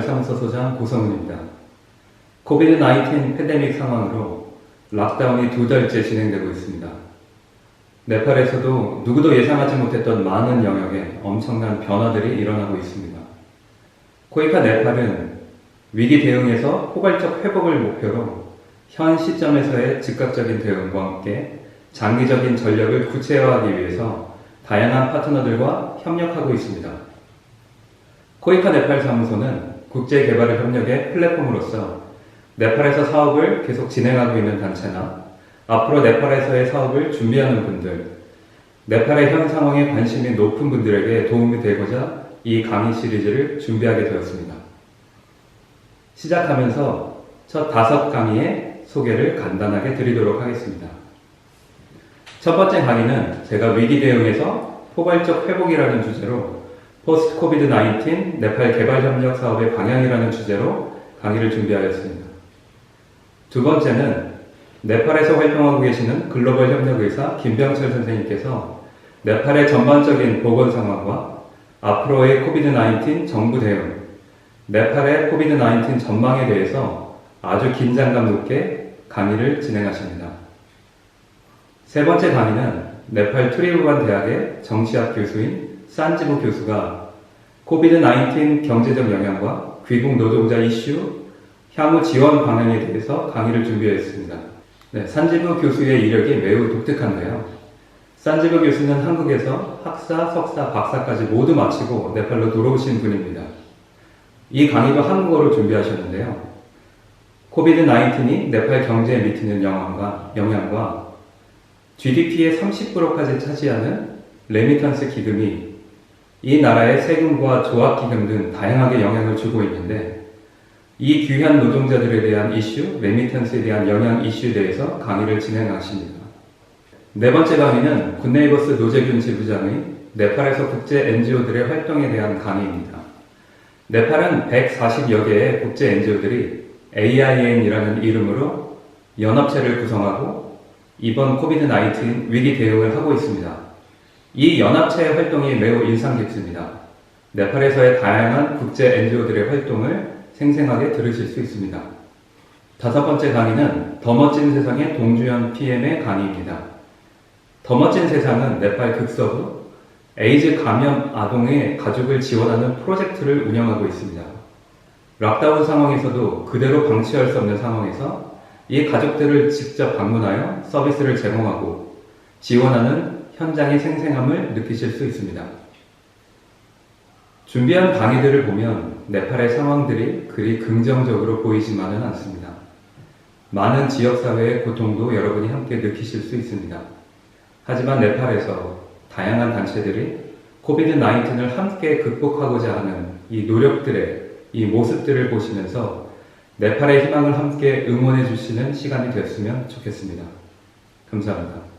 사무소 소장 고성훈입니다. 코비드-19 팬데믹 상황으로 락다운이 두 달째 진행되고 있습니다. 네팔에서도 누구도 예상하지 못했던 많은 영역에 엄청난 변화들이 일어나고 있습니다. 코이카 네팔은 위기 대응에서 포괄적 회복을 목표로 현 시점에서의 즉각적인 대응과 함께 장기적인 전략을 구체화하기 위해서 다양한 파트너들과 협력하고 있습니다. 코이카 네팔 사무소는 국제개발 협력의 플랫폼으로서 네팔에서 사업을 계속 진행하고 있는 단체나 앞으로 네팔에서의 사업을 준비하는 분들, 네팔의 현 상황에 관심이 높은 분들에게 도움이 되고자 이 강의 시리즈를 준비하게 되었습니다. 시작하면서 첫 다섯 강의의 소개를 간단하게 드리도록 하겠습니다. 첫 번째 강의는 제가 위기 대응에서 포괄적 회복이라는 주제로 포스트 코비드 19 네팔 개발 협력 사업의 방향이라는 주제로 강의를 준비하였습니다. 두 번째는 네팔에서 활동하고 계시는 글로벌 협력 의사 김병철 선생님께서 네팔의 전반적인 보건 상황과 앞으로의 코비드 19 정부 대응, 네팔의 코비드 19 전망에 대해서 아주 긴장감 높게 강의를 진행하십니다. 세 번째 강의는 네팔 투리우반 대학의 정치학 교수인 산지부 교수가 코비드 19 경제적 영향과 귀국 노동자 이슈, 향후 지원 방향에 대해서 강의를 준비했습니다. 네, 산지부 교수의 이력이 매우 독특한데요. 산지부 교수는 한국에서 학사, 석사, 박사까지 모두 마치고 네팔로 돌아오신 분입니다. 이 강의도 한국어로 준비하셨는데요. 코비드 19이 네팔 경제에 미치는 영향과, 영향과 GDP의 30%까지 차지하는 레미탄스 기금이 이 나라의 세금과 조합기금 등 다양하게 영향을 주고 있는데 이 귀한 노동자들에 대한 이슈, 레미탄스에 대한 영향 이슈에 대해서 강의를 진행하십니다. 네 번째 강의는 굿네이버스 노재균 지부장의 네팔에서 국제 NGO들의 활동에 대한 강의입니다. 네팔은 140여 개의 국제 NGO들이 AIN이라는 이름으로 연합체를 구성하고 이번 코비드-19 위기 대응을 하고 있습니다. 이 연합체의 활동이 매우 인상 깊습니다. 네팔에서의 다양한 국제 NGO들의 활동을 생생하게 들으실 수 있습니다. 다섯 번째 강의는 더 멋진 세상의 동주현 PM의 강의입니다. 더 멋진 세상은 네팔 극서부 에이즈 감염 아동의 가족을 지원하는 프로젝트를 운영하고 있습니다. 락다운 상황에서도 그대로 방치할 수 없는 상황에서 이 가족들을 직접 방문하여 서비스를 제공하고 지원하는 현장의 생생함을 느끼실 수 있습니다. 준비한 강의들을 보면 네팔의 상황들이 그리 긍정적으로 보이지만은 않습니다. 많은 지역사회의 고통도 여러분이 함께 느끼실 수 있습니다. 하지만 네팔에서 다양한 단체들이 코비드-19을 함께 극복하고자 하는 이 노력들의 이 모습들을 보시면서 네팔의 희망을 함께 응원해 주시는 시간이 되었으면 좋겠습니다. 감사합니다.